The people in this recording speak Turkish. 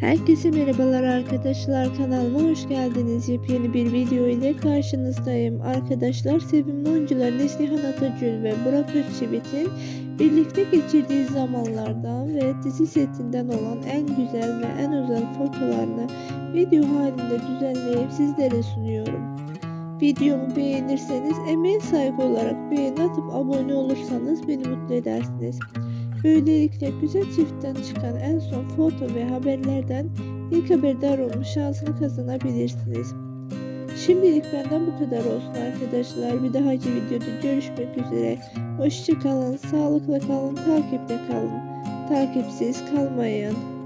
Herkese merhabalar arkadaşlar kanalıma hoş geldiniz. Yepyeni bir video ile karşınızdayım. Arkadaşlar sevimli oyuncular Neslihan Atacül ve Burak Özçivit'in birlikte geçirdiği zamanlardan ve dizi setinden olan en güzel ve en özel fotolarını video halinde düzenleyip sizlere sunuyorum. Videomu beğenirseniz emeğe saygı olarak beğeni atıp abone olursanız beni mutlu edersiniz. Böylelikle güzel çiftten çıkan en son foto ve haberlerden ilk haberdar olma şansını kazanabilirsiniz. Şimdilik benden bu kadar olsun arkadaşlar. Bir dahaki videoda görüşmek üzere. Hoşçakalın, sağlıkla kalın, takipte kalın. Takipsiz kalmayın.